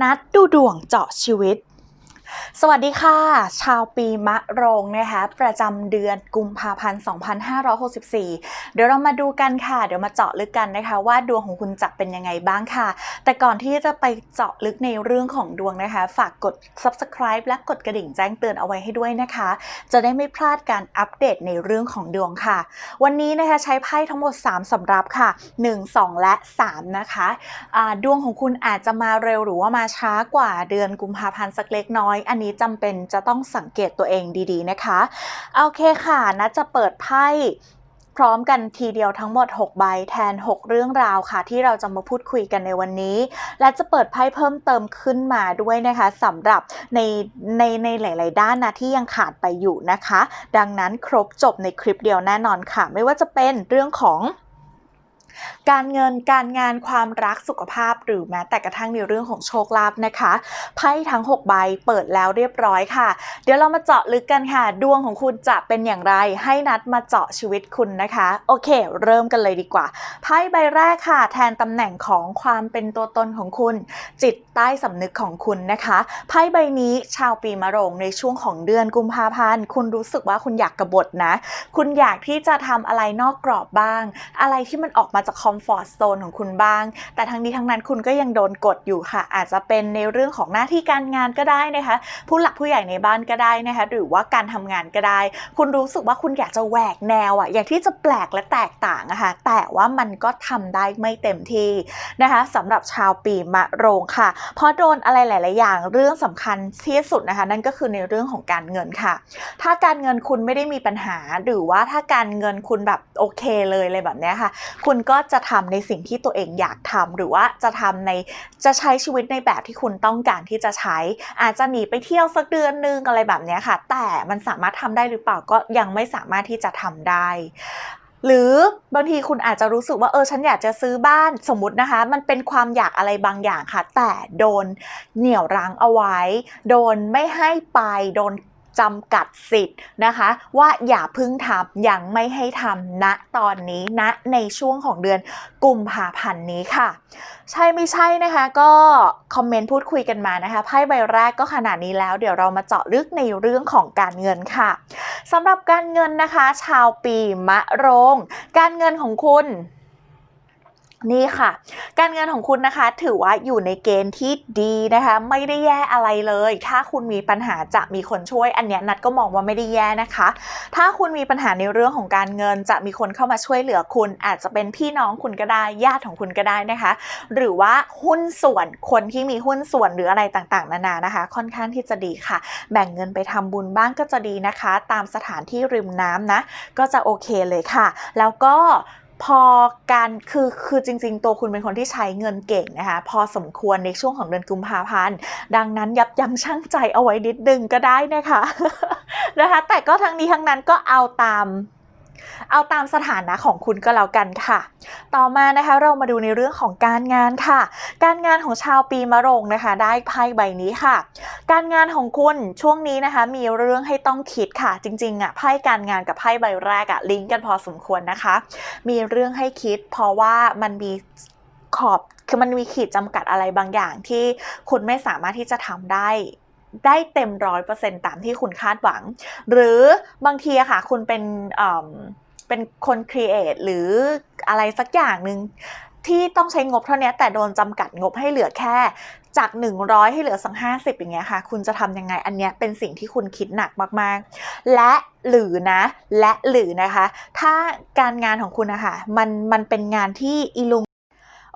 นัดดูดวงเจาะชีวิต สวัสดีค่ะ ชาวปีมะโรงนะคะประจำเดือนกุมภาพันธ์ 2564 เดี๋ยวเรามาดูกันค่ะ เดี๋ยวมาเจาะลึกกันนะคะ ว่าดวงของคุณจะเป็นยังไงบ้างค่ะ แต่ก่อนที่จะไปเจาะลึกในเรื่องของดวงนะคะ ฝากกด subscribe และกดกระดิ่งแจ้งเตือนเอาไว้ให้ด้วยนะคะ จะได้ไม่พลาดการอัปเดตในเรื่องของดวงค่ะ วันนี้นะคะใช้ไพ่ทั้งหมด 3สำรับค่ะ 1 2 และ 3 นะคะอ่าดวงของคุณอาจจะมาเร็วหรือว่ามาช้ากว่าเดือนกุมภาพันธ์สักเล็กน้อยอันนี้จำเป็นจะต้องสังเกตตัวเองดีๆนะคะ โอเคค่ะนัดจะเปิดไพ่พร้อมกันทีเดียวทั้งหมด 6 ใบแทน 6 เรื่องราวค่ะ ที่เราจะมาพูดคุยกันในวันนี้ และจะเปิดไพ่เพิ่มเติมขึ้นมาด้วยนะคะสำหรับในในในหลาย ๆ ด้านนะที่ยังขาดไปอยู่นะคะ ดังนั้นครบจบในคลิปเดียวแน่นอนค่ะ ไม่ว่าจะเป็นเรื่องของ การเงินการงานความรักสุขภาพหรือแม้แต่กระทั่งในเรื่องของโชคลาภนะคะไพ่ทั้ง 6 ใบเปิดแล้วเรียบร้อยค่ะ เดี๋ยวเรามาเจาะลึกกันค่ะ ดวงของคุณจะเป็นอย่างไร ให้นัดมาเจาะชีวิตคุณนะคะ โอเค เริ่มกันเลยดีกว่าไพ่ใบแรกค่ะ แทนตำแหน่งของความเป็นตัวตนของคุณ จิตใต้สำนึกของคุณนะคะไพ่ใบนี้ชาวปีมะโรงในช่วงของเดือนกุมภาพันธ์คุณรู้สึกว่าคุณอยากกบฏนะ คุณอยากที่จะทำอะไรนอกกรอบบ้าง อะไรที่มันออกมาจากคอมฟอร์ทโซนของคุณบ้าง แต่ทั้งนี้ทั้งนั้นคุณก็ยังโดนกดอยู่ค่ะ อาจจะเป็นในเรื่องของหน้าที่การงานก็ได้นะคะ ผู้หลักผู้ใหญ่ในบ้านก็ได้นะคะ หรือว่าการทำงานก็ได้ คุณรู้สึกว่าคุณอยากจะแหวกแนวอะอยากที่จะแปลกและแตกต่างอะค่ะแต่ว่ามันก็ทำได้ไม่เต็มที่นะคะสำหรับชาวปีมะโรงค่ะ เพราะโดนอะไรหลาย ๆ อย่างเรื่องสำคัญที่สุดนะคะ นั่นก็คือในเรื่องของการเงินค่ะ ถ้าการเงินคุณไม่ได้มีปัญหา หรือว่าถ้าการเงินคุณแบบโอเคเลยอะไรแบบนี้ค่ะ คุณก็จะทำในสิ่งที่ตัวเองอยากทำหรือว่าจะทำในจะใช้ชีวิตในแบบที่คุณต้องการที่จะใช้ อาจจะหนีไปเที่ยวสักเดือนนึงอะไรแบบนี้ค่ะ แต่มันสามารถทำได้หรือเปล่าก็ยังไม่สามารถที่จะทำได้ หรือบางทีคุณอาจจะรู้สึกว่าเออฉันอยากจะซื้อบ้านสมมตินะคะ มันเป็นความอยากอะไรบางอย่างค่ะ แต่โดนเหนี่ยวรั้งเอาไว้ โดนไม่ให้ไปโดน จำกัดสิทธิ์นะคะ ว่าอย่าพึ่งทำยังไม่ให้ทำณตอนนี้ณในช่วงของเดือนกุมภาพันธ์นี้ค่ะ ใช่ไม่ใช่นะคะก็คอมเมนต์พูดคุยกันมานะคะไพ่ใบแรกก็ขนาดนี้แล้ว เดี๋ยวเรามาเจาะลึกในเรื่องของการเงินค่ะสำหรับการเงินนะคะ ชาวปีมะโรง การเงินของคุณ นี่ค่ะ การเงินของคุณนะคะ ถือว่าอยู่ในเกณฑ์ที่ดีนะคะ ไม่ได้แย่อะไรเลย ถ้าคุณมีปัญหาจะมีคนช่วย อันเนี้ยนัดก็มองว่าไม่ได้แย่นะคะ ถ้าคุณมีปัญหาในเรื่องของการเงินจะมีคนเข้ามาช่วยเหลือคุณ อาจจะเป็นพี่น้องคุณก็ได้ญาติของคุณก็ได้นะคะ หรือว่าหุ้นส่วนคนที่มีหุ้นส่วนหรืออะไรต่างๆ นานานะคะ ค่อนข้างที่จะดีค่ะ แบ่งเงินไปทำบุญบ้างก็จะดีนะคะ ตามสถานที่ริมน้ำนะ ก็จะโอเคเลยค่ะ แล้วก็ พอการคือคือจริง ๆ ตัวคุณเป็นคนที่ใช้เงินเก่งนะคะพอสมควรในช่วงของเดือนกุมภาพันธ์ดังนั้นยับยั้งชั่งใจเอาไว้นิดนึงก็ได้นะคะนะคะ แต่ก็ทั้งนี้ทั้งนั้นก็เอาตาม เอาตามสถานะของคุณก็แล้วกันค่ะ ต่อมานะคะเรามาดูในเรื่องของการงานค่ะ การงานของชาวปีมะโรงนะคะ ได้ไพ่ใบนี้ค่ะ การงานของคุณช่วงนี้นะคะ มีเรื่องให้ต้องคิดค่ะ จริงๆอะไพ่การงานกับไพ่ใบแรกอะลิงก์กันพอสมควรนะคะ มีเรื่องให้คิด เพราะว่ามันมีขอบคือมันมีขีดจำกัดอะไรบางอย่างที่คุณไม่สามารถที่จะทำได้ ได้เต็มร้อยเปอร์เซ็นต์ตามที่คุณคาดหวัง หรือบางทีอะค่ะ คุณเป็นเป็นคนครีเอทหรืออะไรสักอย่างหนึ่งที่ต้องใช้งบเท่านี้แต่โดนจำกัดงบให้เหลือแค่จาก 100 ให้เหลือสัก50 อย่างเงี้ยค่ะ คุณจะทำยังไงอันเนี้ยเป็นสิ่งที่คุณคิดหนักมากๆ และหรือนะ และหรือนะคะ ถ้าการงานของคุณนะคะมันมันเป็นงานที่อีลุง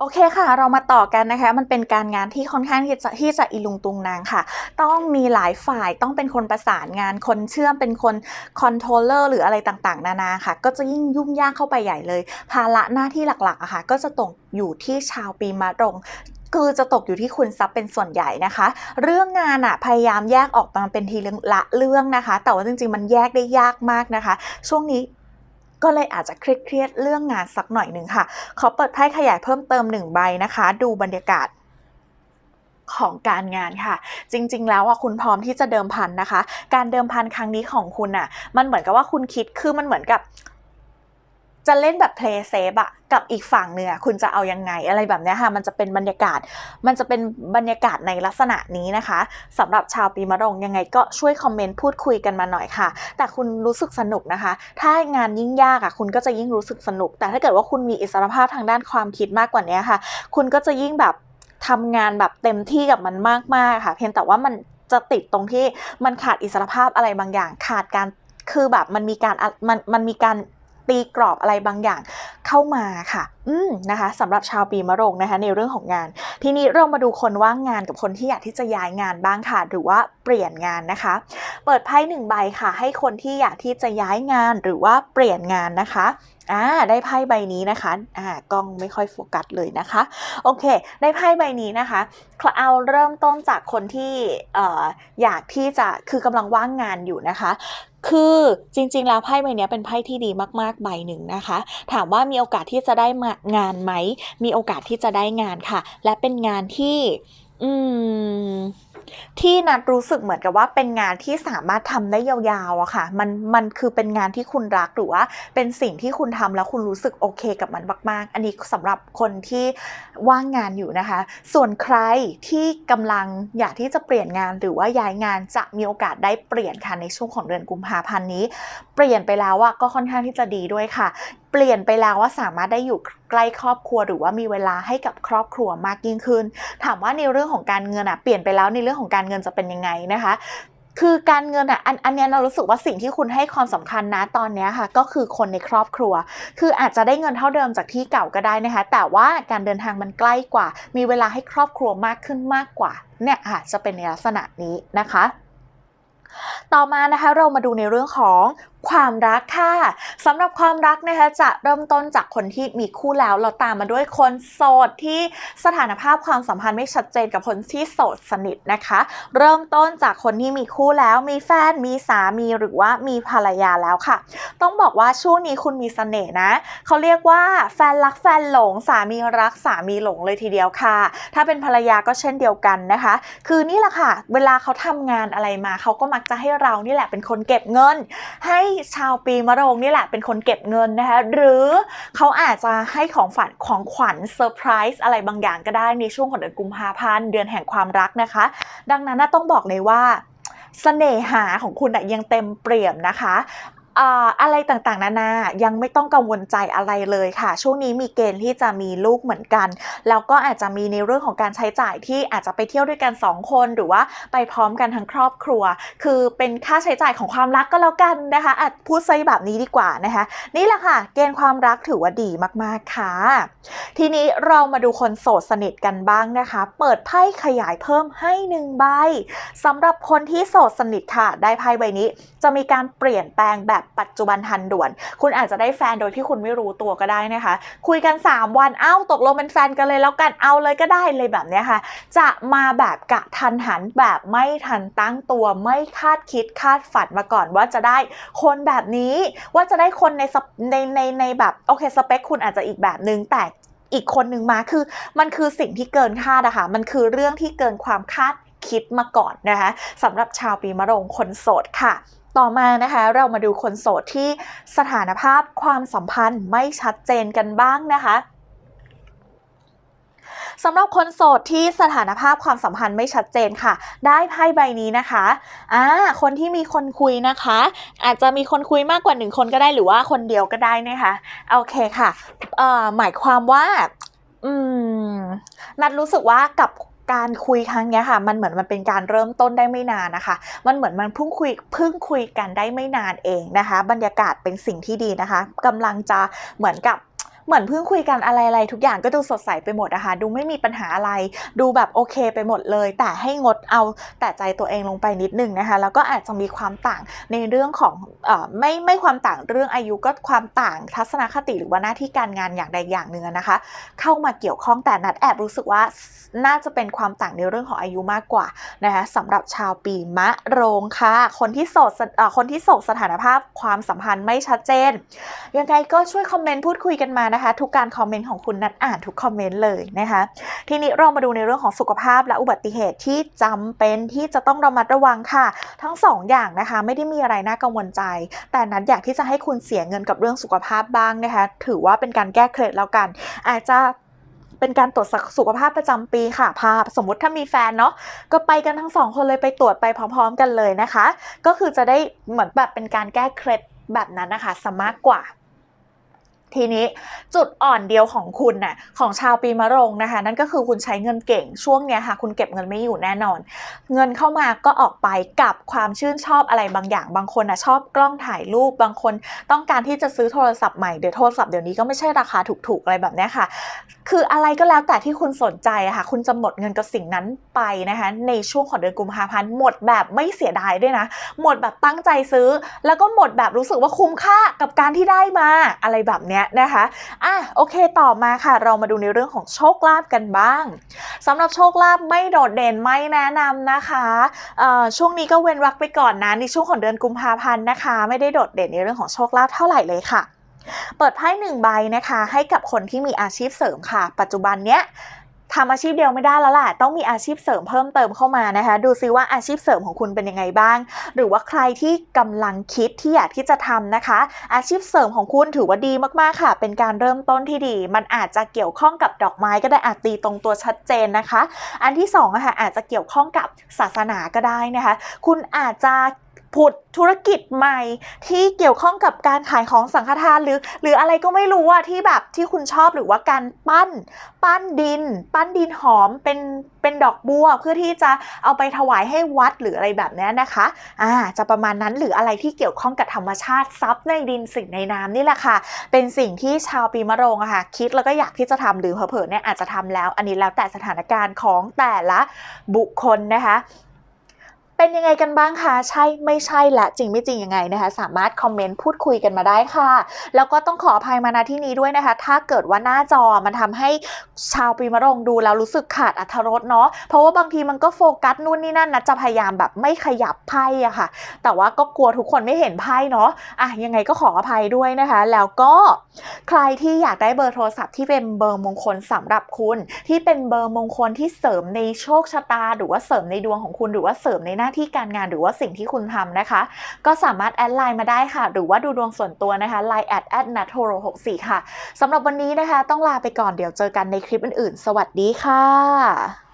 โอเคค่ะ เรามาต่อกันนะคะ มันเป็นการงานที่ค่อนข้างที่จะที่จะอีลุงตุงนางค่ะ ต้องมีหลายฝ่ายต้องเป็นคนประสานงานคนเชื่อมเป็นคนคอนโทรลเลอร์หรืออะไรต่างๆ นานาค่ะ ก็จะยิ่งยุ่งยากเข้าไปใหญ่เลย ภาระหน้าที่หลักๆอะค่ะ ก็จะตกอยู่ที่ชาวปีมะรงคือจะตกอยู่ที่คุณซับเป็นส่วนใหญ่นะคะ เรื่องงานอะพยายามแยกออกมาเป็นทีเรื่องละเรื่องนะคะ แต่ว่าจริงๆมันแยกได้ยากมากนะคะ ช่วงนี้ ก็เลยอาจจะเครียดๆเรื่องงานสักหน่อยหนึ่งค่ะ ขอเปิดไพ่ขยายเพิ่มเติมหนึ่งใบนะคะ ดูบรรยากาศของการงานค่ะ จริง ๆ แล้วอะคุณพร้อมที่จะเดิมพันนะคะ การเดิมพันครั้งนี้ของคุณอะ มันเหมือนกับว่าคุณคิดคือมันเหมือนกับ จะเล่นแบบ play safe อะกับอีกฝั่งเนื้อคุณจะเอายังไงอะไรแบบเนี้ยค่ะ มันจะเป็นบรรยากาศ มันจะเป็นบรรยากาศในลักษณะนี้นะคะสำหรับชาวปีมะโรงยังไงก็ช่วยคอมเมนต์พูดคุยกันมาหน่อยค่ะ แต่คุณรู้สึกสนุกนะคะ ถ้างานยิ่งยากอะคุณก็จะยิ่งรู้สึกสนุก แต่ถ้าเกิดว่าคุณมีอิสรภาพทางด้านความคิดมากกว่านี้ค่ะ คุณก็จะยิ่งแบบทำงานแบบเต็มที่กับมันมากๆค่ะ เพียงแต่ว่ามันจะติดตรงที่มันขาดอิสรภาพอะไรบางอย่าง ขาดการคือแบบมันมีการมันมันมีการ ตีกรอบอะไรบางอย่างเข้ามาค่ะ อืมนะคะสำหรับชาวปีมะโรงนะคะในเรื่องของงาน ทีนี้เรามาดูคนว่างงานกับคนที่อยากที่จะย้ายงานบ้างค่ะ หรือว่าเปลี่ยนงานนะคะ เปิดไพ่หนึ่งใบค่ะ ให้คนที่อยากที่จะย้ายงานหรือว่าเปลี่ยนงานนะคะอ่าได้ไพ่ใบนี้นะคะอ่ากล้องไม่ค่อยโฟกัสเลยนะคะ โอเค ได้ไพ่ใบนี้นะคะเอาเริ่มต้นจากคนที่เอ่ออยากที่จะคือกำลังว่างงานอยู่นะคะ คือจริงๆ แล้วไพ่ใบนี้เป็นไพ่ที่ดีมากๆ ใบหนึ่งนะคะ ถามว่ามีโอกาสที่จะได้งานไหม มีโอกาสที่จะได้งานค่ะ และเป็นงานที่ อืม ที่นัดรู้สึกเหมือนกับว่าเป็นงานที่สามารถทำได้ยาวๆอะค่ะ มันมันคือเป็นงานที่คุณรักหรือว่าเป็นสิ่งที่คุณทำแล้วคุณรู้สึกโอเคกับมันมากๆ อันนี้สำหรับคนที่ว่างงานอยู่นะคะ ส่วนใครที่กำลังอยากที่จะเปลี่ยนงานหรือว่าย้ายงานจะมีโอกาสได้เปลี่ยนค่ะในช่วงของเดือนกุมภาพันธ์นี้ เปลี่ยนไปแล้วอะก็ค่อนข้างที่จะดีด้วยค่ะ เปลี่ยนไปแล้วว่าสามารถได้อยู่ ใกล้ครอบครัวหรือว่ามีเวลาให้กับครอบครัวมากยิ่งขึ้น ถามว่าในเรื่องของการเงินอะเปลี่ยนไปแล้วในเรื่องของการเงินจะเป็นยังไงนะคะคือการเงินอะอันอันนี้เรารู้สึกว่าสิ่งที่คุณให้ความสำคัญนะตอนนี้ค่ะ ก็คือคนในครอบครัว คืออาจจะได้เงินเท่าเดิมจากที่เก่าก็ได้นะคะ แต่ว่าการเดินทางมันใกล้กว่า มีเวลาให้ครอบครัวมากขึ้นมากกว่าเนี่ยค่ะจะเป็นในลักษณะนี้นะคะต่อมานะคะเรามาดูในเรื่องของ ความรักค่ะสำหรับความรักนะคะจะเริ่มต้นจากคนที่มีคู่แล้วเราตามมาด้วยคนโสดที่สถานภาพความสัมพันธ์ไม่ชัดเจนกับคนที่โสดสนิทนะคะ เริ่มต้นจากคนที่มีคู่แล้วมีแฟนมีสามีหรือว่ามีภรรยาแล้วค่ะ ต้องบอกว่าช่วงนี้คุณมีเสน่ห์นะเขาเรียกว่าแฟนรักแฟนหลงสามีรักสามีหลงเลยทีเดียวค่ะ ถ้าเป็นภรรยาก็เช่นเดียวกันนะคะ คือนี่แหละค่ะ เวลาเขาทำงานอะไรมาเขาก็มักจะให้เรานี่แหละเป็นคนเก็บเงิน ให้ชาวปีมะโรงนี่แหละเป็นคนเก็บเงินนะคะ หรือเขาอาจจะให้ของฝันของขวัญเซอร์ไพรส์อะไรบางอย่างก็ได้ในช่วงของเดือนกุมภาพันธ์เดือนแห่งความรักนะคะ ดังนั้นต้องบอกเลยว่าเสน่หาของคุณยังเต็มเปี่ยมนะคะ อะไรต่างๆ นานา ยังไม่ต้องกังวลใจอะไรเลยค่ะ ช่วงนี้มีเกณฑ์ที่จะมีลูกเหมือนกัน แล้วก็อาจจะมีในเรื่องของการใช้จ่ายที่อาจจะไปเที่ยวด้วยกัน 2 คน หรือว่าไปพร้อมกันทั้งครอบครัว คือเป็นค่าใช้จ่ายของความรักก็แล้วกันนะคะ อาจพูดซะแบบนี้ดีกว่านะคะ นี่แหละค่ะ เกณฑ์ความรักถือว่าดีมากๆค่ะ ทีนี้เรามาดูคนโสดสนิทกันบ้างนะคะ เปิดไพ่ขยายเพิ่มให้หนึ่งใบสำหรับคนที่โสดสนิทค่ะ ได้ไพ่ใบนี้ จะมีการเปลี่ยนแปลงแบบปัจจุบันทันด่วน คุณอาจจะได้แฟนโดยที่คุณไม่รู้ตัวก็ได้นะคะ คุยกัน 3 วันเอ้าตกลงเป็นแฟนกันเลยแล้วกันเอาเลยก็ได้เลยแบบนี้ค่ะ จะมาแบบกะทันหันแบบไม่ทันตั้งตัวไม่คาดคิดคาดฝันมาก่อนว่าจะได้คนแบบนี้ว่าจะได้คนในในในในแบบโอเคสเปคคุณอาจจะอีกแบบนึงแต่อีกคนนึงมาคือ มันคือสิ่งที่เกินคาดอะค่ะมันคือเรื่องที่เกินความคาดคิดมาก่อนนะคะสำหรับชาวปีมะโรงคนโสดค่ะ ต่อมานะคะเรามาดูคนโสดที่สถานภาพความสัมพันธ์ไม่ชัดเจนกันบ้างนะคะสำหรับคนโสดที่สถานภาพความสัมพันธ์ไม่ชัดเจนค่ะ ได้ไพ่ใบนี้นะคะอ่าคนที่มีคนคุยนะคะ อาจจะมีคนคุยมากกว่าหนึ่งคนก็ได้หรือว่าคนเดียวก็ได้นะคะโอเคค่ะเอ่อหมายความว่าอืมนัดรู้สึกว่ากับ การคุยครั้งเนี้ยค่ะ มันเหมือนมันเป็นการเริ่มต้นได้ไม่นานนะคะ มันเหมือนมันเพิ่งคุยเพิ่งคุยกันได้ไม่นานเองนะคะ บรรยากาศเป็นสิ่งที่ดีนะคะกำลังจะเหมือนกับ เหมือนเพิ่งคุยกันอะไรๆทุกอย่างก็ดูสดใสไปหมดนะคะดูไม่มีปัญหาอะไร ดูแบบโอเคไปหมดเลย แต่ให้งดเอาแต่ใจตัวเองลงไปนิดนึงนะคะแล้วก็อาจจะมีความต่างในเรื่องของเอ่อไม่ไม่ความต่างเรื่องอายุก็ความต่างทัศนคติหรือว่าหน้าที่การงานอย่างใดอย่างหนึ่งนะคะ เข้ามาเกี่ยวข้องแต่นัดแอบรู้สึกว่าน่าจะเป็นความต่างในเรื่องของอายุมากกว่านะคะสำหรับชาวปีมะโรงค่ะ คนที่โสดอ่อคนที่โสดสถานภาพความสัมพันธ์ไม่ชัดเจนยังไงก็ช่วยคอมเมนต์พูดคุยกันมานะคะ ทุกการคอมเมนต์ของคุณนัดอ่านทุกคอมเมนต์เลยนะคะ ทีนี้เรามาดูในเรื่องของสุขภาพและอุบัติเหตุที่จำเป็นที่จะต้องระมัดระวังค่ะ ทั้งสองอย่างนะคะ ไม่ได้มีอะไรน่ากังวลใจ แต่นัดอยากที่จะให้คุณเสียเงินกับเรื่องสุขภาพบ้างนะคะ ถือว่าเป็นการแก้เคล็ดแล้วกัน อาจจะเป็นการตรวจสุขภาพประจำปีค่ะพาสมมติถ้ามีแฟนเนาะก็ไปกันทั้งสองคนเลยไปตรวจไปพร้อม ๆ กันเลยนะคะ ก็คือจะได้เหมือนแบบเป็นการแก้เคล็ดแบบนั้นนะคะสมากกว่า ทีนี้จุดอ่อนเดียวของคุณน่ะของชาวปีมะโรงนะคะ นั่นก็คือคุณใช้เงินเก่งช่วงเนี้ยค่ะ คุณเก็บเงินไม่อยู่แน่นอน เงินเข้ามาก็ออกไปกับความชื่นชอบอะไรบางอย่าง บางคนนะชอบกล้องถ่ายรูปบางคนต้องการที่จะซื้อโทรศัพท์ใหม่เดี๋ยวโทรศัพท์เดี๋ยวนี้ก็ไม่ใช่ราคาถูกๆอะไรแบบเนี้ยค่ะ คืออะไรก็แล้วแต่ที่คุณสนใจะค่ะ คุณจะหมดเงินกับสิ่งนั้นไปนะคะ ในช่วงของเดือนกุมภาพันธ์หมดแบบไม่เสียดายด้วยนะ หมดแบบตั้งใจซื้อ แล้วก็หมดแบบรู้สึกว่าคุ้มค่ากับการที่ได้มาอะไรแบบเนี้ยนะคะอะโอเคต่อมาค่ะ เรามาดูในเรื่องของโชคลาภกันบ้างสำหรับโชคลาภไม่โดดเด่นไม่แนะนำนะคะช่วงนี้ก็เว้นวรรคไปก่อนนะในช่วงของเดือนกุมภาพันธ์นะคะ ไม่ได้โดดเด่นในเรื่องของโชคลาภเท่าไหร่เลยค่ะเปิดไพ่หนึ่งใบนะคะ ให้กับคนที่มีอาชีพเสริมค่ะ ปัจจุบันเนี้ย ทำอาชีพเดียวไม่ได้แล้วแหละต้องมีอาชีพเสริมเพิ่มเติมเข้ามานะคะ ดูซิว่าอาชีพเสริมของคุณเป็นยังไงบ้าง หรือว่าใครที่กำลังคิดที่อยากที่จะทำนะคะ อาชีพเสริมของคุณถือว่าดีมากๆค่ะ เป็นการเริ่มต้นที่ดี มันอาจจะเกี่ยวข้องกับดอกไม้ก็ได้อาจตีตรงตัวชัดเจนนะคะ อันที่สองะค่ะอาจจะเกี่ยวข้องกับศาสนาก็ได้นะคะ คุณอาจจะผุดธุรกิจใหม่ที่เกี่ยวข้องกับการขายของสังฆทานหรือ หรืออะไรก็ไม่รู้อะที่แบบที่คุณชอบหรือว่าการปั้น ปั้นดิน ปั้นดินหอมเป็นเป็นดอกบัวเพื่อที่จะเอาไปถวายให้วัดหรืออะไรแบบนี้นะคะอ่าจะประมาณนั้นหรืออะไรที่เกี่ยวข้องกับธรรมชาติทรัพย์ในดินสิ่งในน้ำนี่แหละค่ะ เป็นสิ่งที่ชาวปีมะโรงอะค่ะคิดแล้วก็อยากที่จะทำหรือเผลอๆเนี่ยอาจจะทำแล้ว อันนี้แล้วแต่สถานการณ์ของแต่ละบุคคลนะคะ เป็นยังไงกันบ้างคะ ใช่ไม่ใช่และจริงไม่จริงยังไงนะคะ สามารถคอมเมนต์พูดคุยกันมาได้ค่ะ แล้วก็ต้องขออภัยมาณที่นี้ด้วยนะคะ ถ้าเกิดว่าหน้าจอมันทำให้ชาวปีมะโรงดูแล้วรู้สึกขาดอรรถรสเนาะเพราะว่าบางทีมันก็โฟกัสนู่นนี่นั่นนะจะพยายามแบบไม่ขยับไพ่อะค่ะ แต่ว่าก็กลัวทุกคนไม่เห็นไพ่เนาะอะยังไงก็ขออภัยด้วยนะคะ แล้วก็ใครที่อยากได้เบอร์โทรศัพท์ที่เป็นเบอร์มงคลสำหรับคุณ ที่เป็นเบอร์มงคลที่เสริมในโชคชะตา หรือว่าเสริมในดวงของคุณหรือว่าเสริมในหน้าที่การงานหรือว่าสิ่งที่คุณทำนะคะ ก็สามารถแอดไลน์มาได้ค่ะ หรือว่าดูดวงส่วนตัวนะคะ line at at natoro 64ค่ะสำหรับวันนี้นะคะ ต้องลาไปก่อนเดี๋ยวเจอกันในคลิปอื่นๆ สวัสดีค่ะ